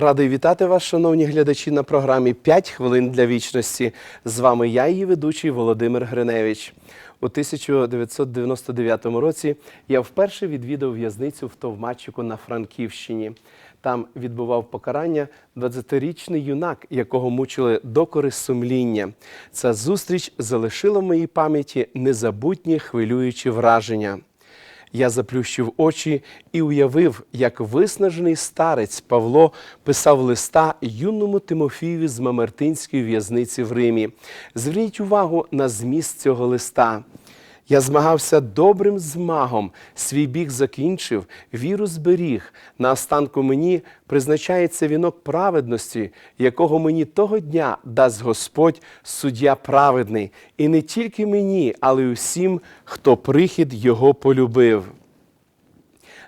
Радий вітати вас, шановні глядачі, на програмі «5 хвилин для вічності. З вами я, її ведучий Володимир Гриневич. У 1999 році я вперше відвідав в'язницю в Товмачику на Франківщині. Там відбував покарання 20-річний юнак, якого мучили докори сумління. Ця зустріч залишила в моїй пам'яті незабутні хвилюючі враження. Я заплющив очі і уявив, як виснажений старець Павло писав листа юному Тимофієві з Мамертинської в'язниці в Римі. Зверніть увагу на зміст цього листа. Я змагався добрим змагом, свій біг закінчив, віру зберіг. На останку мені призначається вінок праведності, якого мені того дня дасть Господь, суддя праведний, і не тільки мені, але й усім, хто прихід Його полюбив.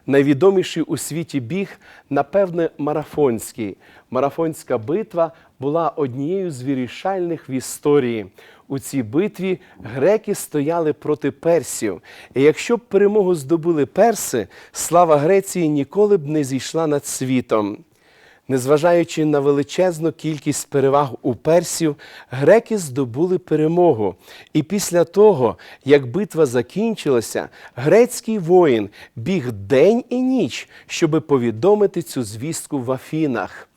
Найвідоміший у світі біг, напевне, марафонський. Марафонська битва була однією з вирішальних в історії. У цій битві греки стояли проти персів. І якщо б перемогу здобули перси, слава Греції ніколи б не зійшла над світом. Незважаючи на величезну кількість переваг у персів, греки здобули перемогу. І після того, як битва закінчилася, грецький воїн біг день і ніч, щоби повідомити цю звістку в Афінах.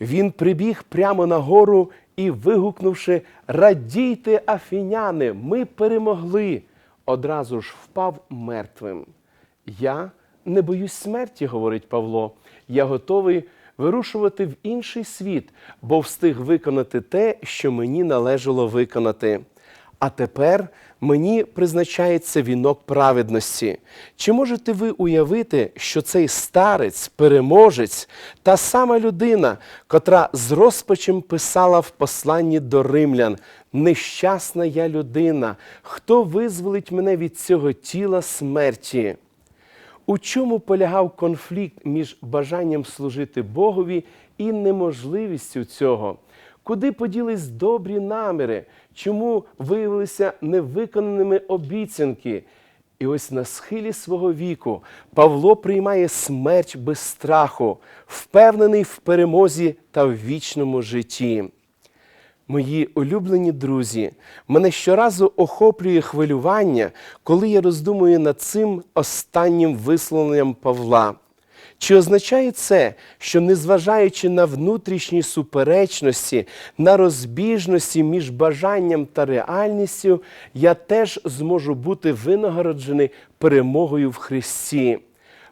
Він прибіг прямо на гору і, вигукнувши Радійте, афіняни, ми перемогли, одразу ж впав мертвим. Я не боюсь смерті, говорить Павло. Я готовий вирушувати в інший світ, бо встиг виконати те, що мені належало виконати. А тепер мені призначається вінок праведності. Чи можете ви уявити, що цей старець, переможець, та сама людина, котра з розпачем писала в посланні до римлян: Нещасна я людина, хто визволить мене від цього тіла смерті? У чому полягав конфлікт між бажанням служити Богові і неможливістю цього? Куди поділись добрі наміри? Чому виявилися невиконаними обіцянки? І ось на схилі свого віку Павло приймає смерть без страху, впевнений в перемозі та в вічному житті. Мої улюблені друзі, мене щоразу охоплює хвилювання, коли я роздумую над цим останнім висловленням Павла. Чи означає це, що незважаючи на внутрішні суперечності, на розбіжності між бажанням та реальністю, я теж зможу бути винагороджений перемогою в Христі?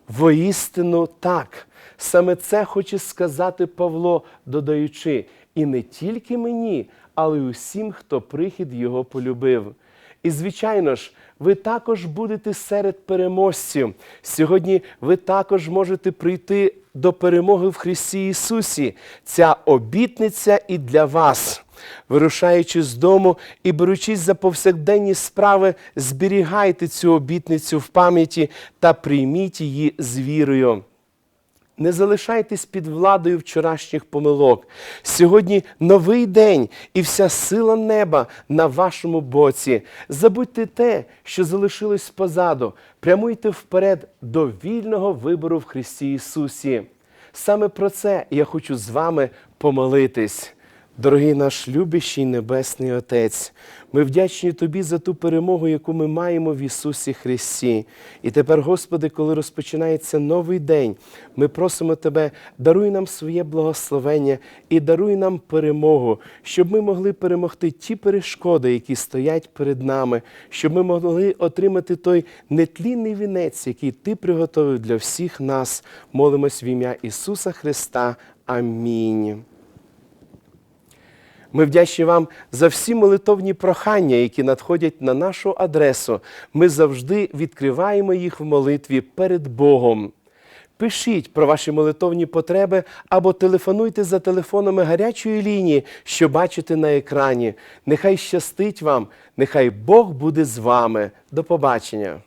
Воістину так. Саме це хоче сказати Павло, додаючи, і не тільки мені, але й усім, хто прихід його полюбив. І, звичайно ж, ви також будете серед переможців. Сьогодні ви також можете прийти до перемоги в Христі Ісусі. Ця обітниця і для вас. Вирушаючи з дому і беручись за повсякденні справи, зберігайте цю обітницю в пам'яті та прийміть її з вірою. Не залишайтесь під владою вчорашніх помилок. Сьогодні новий день і вся сила неба на вашому боці. Забудьте те, що залишилось позаду. Прямуйте вперед до вільного вибору в Христі Ісусі. Саме про це я хочу з вами помолитись. Дорогий наш любящий Небесний Отець, ми вдячні Тобі за ту перемогу, яку ми маємо в Ісусі Христі. І тепер, Господи, коли розпочинається новий день, ми просимо Тебе, даруй нам своє благословення і даруй нам перемогу, щоб ми могли перемогти ті перешкоди, які стоять перед нами, щоб ми могли отримати той нетлінний вінець, який Ти приготовив для всіх нас. Молимось в ім'я Ісуса Христа. Амінь. Ми вдячні вам за всі молитовні прохання, які надходять на нашу адресу. Ми завжди відкриваємо їх в молитві перед Богом. Пишіть про ваші молитовні потреби або телефонуйте за телефонами гарячої лінії, що бачите на екрані. Нехай щастить вам, нехай Бог буде з вами. До побачення.